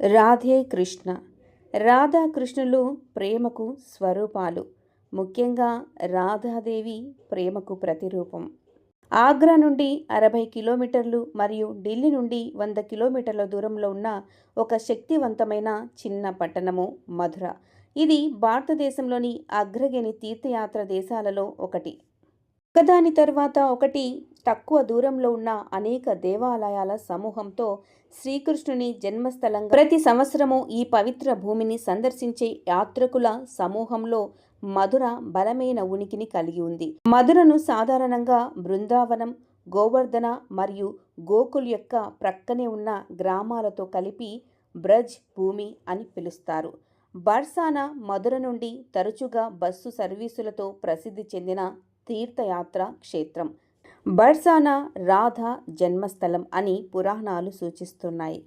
రాధే కృష్ణ. రాధాకృష్ణులు ప్రేమకు స్వరూపాలు. ముఖ్యంగా రాధాదేవి ప్రేమకు ప్రతిరూపం. ఆగ్రా నుండి అరవై కిలోమీటర్లు మరియు ఢిల్లీ నుండి వంద కిలోమీటర్ల దూరంలో ఉన్న ఒక శక్తివంతమైన చిన్న పట్టణము మధుర. ఇది భారతదేశంలోని అగ్రగిని తీర్థయాత్ర దేశాలలో ఒకటి. ఒక్కదాని తర్వాత ఒకటి తక్కువ దూరంలో ఉన్న అనేక దేవాలయాల సమూహంతో శ్రీకృష్ణుని జన్మస్థలంగా ప్రతి సంవత్సరము ఈ పవిత్ర భూమిని సందర్శించే యాత్రికుల సమూహంలో మధుర బలమైన ఉనికిని కలిగి ఉంది. మధురను సాధారణంగా బృందావనం గోవర్ధన మరియు గోకుల్ యొక్క ప్రక్కనే ఉన్న గ్రామాలతో కలిపి బ్రజ్ భూమి అని పిలుస్తారు. బర్సానా మధుర నుండి తరచుగా బస్సు సర్వీసులతో ప్రసిద్ధి చెందిన తీర్థయాత్ర క్షేత్రం. బర్సానా రాధ జన్మస్థలం అని పురాణాలు సూచిస్తున్నాయి.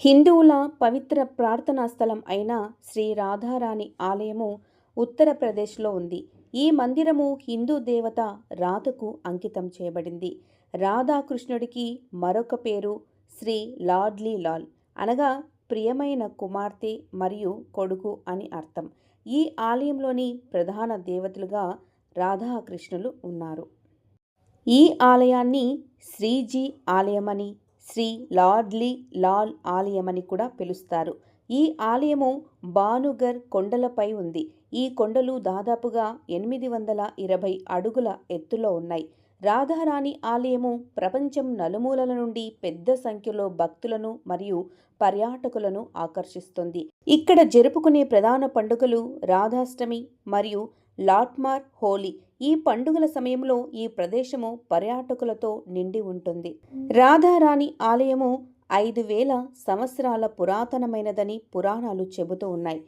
హిందువుల పవిత్ర ప్రార్థనా స్థలం అయిన శ్రీ రాధారాణి ఆలయము ఉత్తరప్రదేశ్లో ఉంది. ఈ మందిరము హిందూ దేవత రాధకు అంకితం చేయబడింది. రాధాకృష్ణుడికి మరొక పేరు శ్రీ లాడ్లీ లాల్. అనగా ప్రియమైన కుమార్తె మరియు కొడుకు అని అర్థం. ఈ ఆలయంలోని ప్రధాన దేవతలుగా రాధాకృష్ణులు ఉన్నారు. ఈ ఆలయాన్ని శ్రీజీ ఆలయమని శ్రీ లార్డ్లీ లాల్ ఆలయమని కూడా పిలుస్తారు. ఈ ఆలయము బానుగర్ కొండలపై ఉంది. ఈ కొండలు దాదాపుగా ఎనిమిది వందల ఇరవై అడుగుల ఎత్తులో ఉన్నాయి. రాధారాణి ఆలయము ప్రపంచం నలుమూలల నుండి పెద్ద సంఖ్యలో భక్తులను మరియు పర్యాటకులను ఆకర్షిస్తుంది. ఇక్కడ జరుపుకునే ప్రధాన పండుగలు రాధాష్టమి మరియు లాట్మార్ హోలీ ఈ పండుగల సమయంలో ఈ ప్రదేశము పర్యాటకులతో నిండి ఉంటుంది. రాధారాణి ఆలయము ఐదు వేల సంవత్సరాల పురాతనమైనదని పురాణాలు చెబుతూ ఉన్నాయి.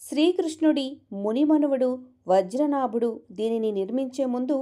శ్రీకృష్ణుడి మునిమనువుడు వజ్రనాభుడు దీనిని నిర్మించే ముందు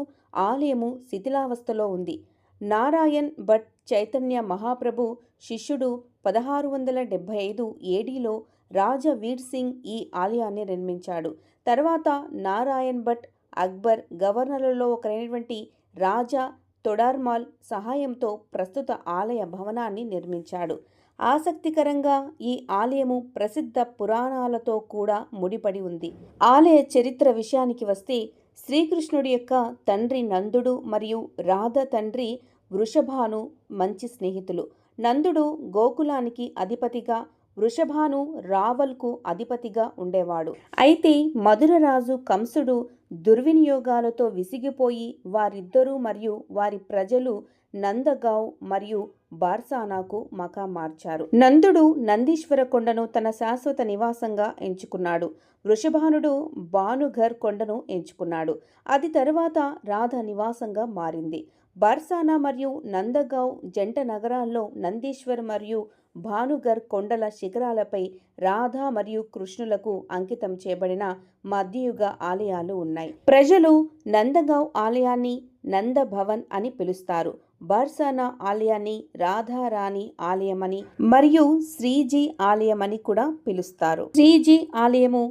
ఆలయము శిథిలావస్థలో ఉంది. నారాయణ్ భట్ చైతన్య మహాప్రభు శిష్యుడు పదహారు వందల డెబ్భై ఐదు ఏడీలో రాజా వీర్ సింగ్ ఈ ఆలయాన్ని నిర్మించాడు. తర్వాత నారాయణ్ భట్ అక్బర్ గవర్నర్లలో ఒకరైనటువంటి రాజా తొడార్మాల్ సహాయంతో ప్రస్తుత ఆలయ భవనాన్ని నిర్మించాడు. ఆసక్తికరంగా ఈ ఆలయము ప్రసిద్ధ పురాణాలతో కూడా ముడిపడి ఉంది. ఆలయ చరిత్ర విషయానికి వస్తే శ్రీకృష్ణుడి యొక్క తండ్రి నందుడు మరియు రాధ తండ్రి వృషభాను మంచి స్నేహితులు. నందుడు గోకులానికి అధిపతిగా వృషభాను రావల్కు అధిపతిగా ఉండేవాడు. అయితే మధురరాజు కంసుడు దుర్వినియోగాలతో విసిగిపోయి వారిద్దరూ మరియు వారి ప్రజలు నందగావ్ మరియు బార్సానాకు మకా మార్చారు. నందుడు నందీశ్వర కొండను తన శాశ్వత నివాసంగా ఎంచుకున్నాడు. వృషభానుడు భానుఘర్ కొండను ఎంచుకున్నాడు. అది తరువాత రాధ నివాసంగా మారింది. బార్సానా మరియు నందగావ్ జంట నగరాల్లో నందీశ్వర్ మరియు భానుగర్ కొండల శిఖరాలపై రాధా మరియు కృష్ణులకు అంకితం చేయబడిన మధ్యయుగ ఆలయాలు ఉన్నాయి. ప్రజలు నందగావ్ ఆలయాన్ని నందభవన్ అని పిలుస్తారు. బర్సానా ఆలయాన్ని రాధారాణి ఆలయమని మరియు శ్రీజీ ఆలయమని కూడా పిలుస్తారు. శ్రీజీ ఆలయము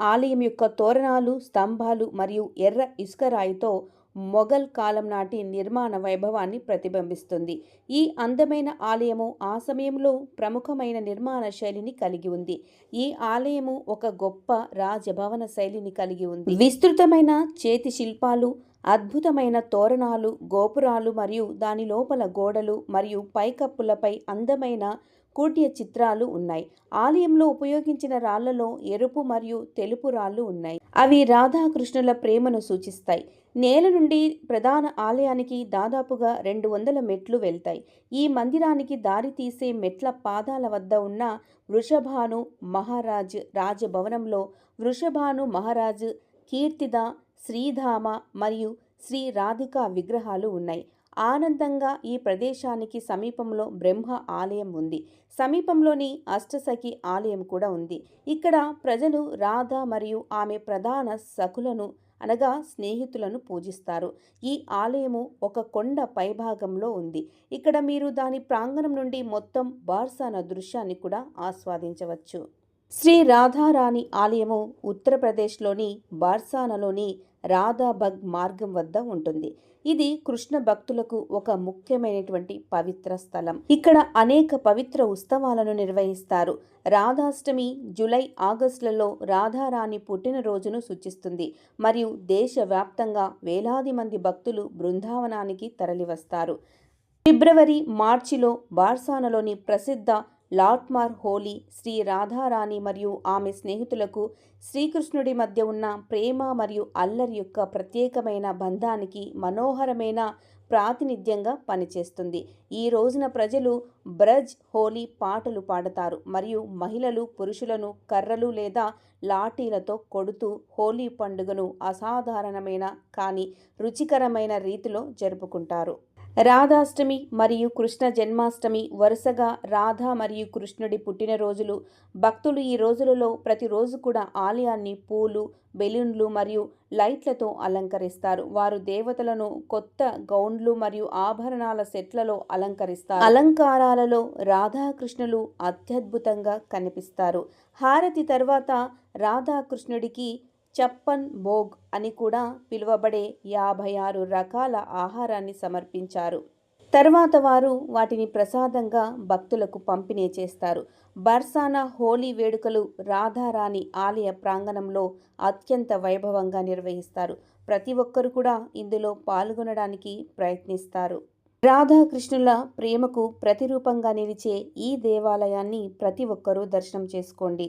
ఆలయం యొక్క తోరణాలు స్తంభాలు మరియు ఎర్ర ఇసుక రాయితో మొఘల్ కాలం నాటి నిర్మాణ వైభవాన్ని ప్రతిబింబిస్తుంది. ఈ అందమైన ఆలయము ఆ సమయంలో ప్రముఖమైన నిర్మాణ శైలిని కలిగి ఉంది. ఈ ఆలయము ఒక గొప్ప రాజభవన శైలిని కలిగి ఉంది. విస్తృతమైన చేతి శిల్పాలు అద్భుతమైన తోరణాలు గోపురాలు మరియు దాని లోపల గోడలు మరియు పైకప్పులపై అందమైన కూట్య చిత్రాలు ఉన్నాయి. ఆలయంలో ఉపయోగించిన రాళ్ళలో ఎరుపు మరియు తెలుపు రాళ్ళు ఉన్నాయి. అవి రాధాకృష్ణుల ప్రేమను సూచిస్తాయి. నేల నుండి ప్రధాన ఆలయానికి దాదాపుగా రెండు వందల మెట్లు వెళ్తాయి. ఈ మందిరానికి దారి తీసే మెట్ల పాదాల వద్ద ఉన్న వృషభాను మహారాజ్ రాజభవనంలో వృషభాను మహారాజ్ కీర్తిద శ్రీధామ మరియు శ్రీ రాధిక విగ్రహాలు ఉన్నాయి. ఆనందంగా ఈ ప్రదేశానికి సమీపంలో బ్రహ్మ ఆలయం ఉంది. సమీపంలోని అష్టసఖి ఆలయం కూడా ఉంది. ఇక్కడ ప్రజలు రాధ మరియు ఆమె ప్రధాన సఖులను అనగా స్నేహితులను పూజిస్తారు. ఈ ఆలయము ఒక కొండ పైభాగంలో ఉంది. ఇక్కడ మీరు దాని ప్రాంగణం నుండి మొత్తం బార్సాన దృశ్యాన్ని కూడా ఆస్వాదించవచ్చు. శ్రీ రాధారాణి ఆలయము ఉత్తరప్రదేశ్లోని బార్సానలోని రాధాబగ్ మార్గం వద్ద ఉంటుంది. ఇది కృష్ణ భక్తులకు ఒక ముఖ్యమైనటువంటి పవిత్ర స్థలం. ఇక్కడ అనేక పవిత్ర ఉత్సవాలను నిర్వహిస్తారు. రాధాష్టమి జూలై ఆగస్టులలో రాధారాణి పుట్టినరోజును సూచిస్తుంది. మరియు దేశవ్యాప్తంగా వేలాది మంది భక్తులు బృందావనానికి తరలివస్తారు. ఫిబ్రవరి మార్చిలో బార్సానలోని ప్రసిద్ధ లాట్మార్ హోలీ శ్రీ రాధారాణి మరియు ఆమె స్నేహితులకు శ్రీకృష్ణుడి మధ్య ఉన్న ప్రేమ మరియు అల్లరి యొక్క ప్రత్యేకమైన బంధానికి మనోహరమైన ప్రాతినిధ్యంగా పనిచేస్తుంది. ఈ రోజున ప్రజలు బ్రజ్ హోలీ పాటలు పాడతారు. మరియు మహిళలు పురుషులను కర్రలు లేదా లాఠీలతో కొడుతూ హోలీ పండుగను అసాధారణమైన కానీ రుచికరమైన రీతిలో జరుపుకుంటారు. రాధాష్టమి మరియు కృష్ణ జన్మాష్టమి వరుసగా రాధా మరియు కృష్ణుడి పుట్టినరోజులు. భక్తులు ఈ రోజులలో ప్రతిరోజు కూడా ఆలయాన్ని పూలు బెలూన్లు మరియు లైట్లతో అలంకరిస్తారు. వారు దేవతలను కొత్త గౌన్లు మరియు ఆభరణాల సెట్లలో అలంకరిస్తారు. అలంకారాలలో రాధాకృష్ణులు అత్యద్భుతంగా కనిపిస్తారు. హారతి తర్వాత రాధాకృష్ణుడికి చప్పన్ భోగ్ అని కూడా పిలువబడే యాభై ఆరు రకాల ఆహారాన్ని సమర్పించారు. తర్వాత వారు వాటిని ప్రసాదంగా భక్తులకు పంపిణీ చేస్తారు. బర్సానా హోలీ వేడుకలు రాధారాణి ఆలయ ప్రాంగణంలో అత్యంత వైభవంగా నిర్వహిస్తారు. ప్రతి ఒక్కరు కూడా ఇందులో పాల్గొనడానికి ప్రయత్నిస్తారు. రాధాకృష్ణుల ప్రేమకు ప్రతిరూపంగా నిలిచే ఈ దేవాలయాన్ని ప్రతి ఒక్కరూ దర్శనం చేసుకోండి.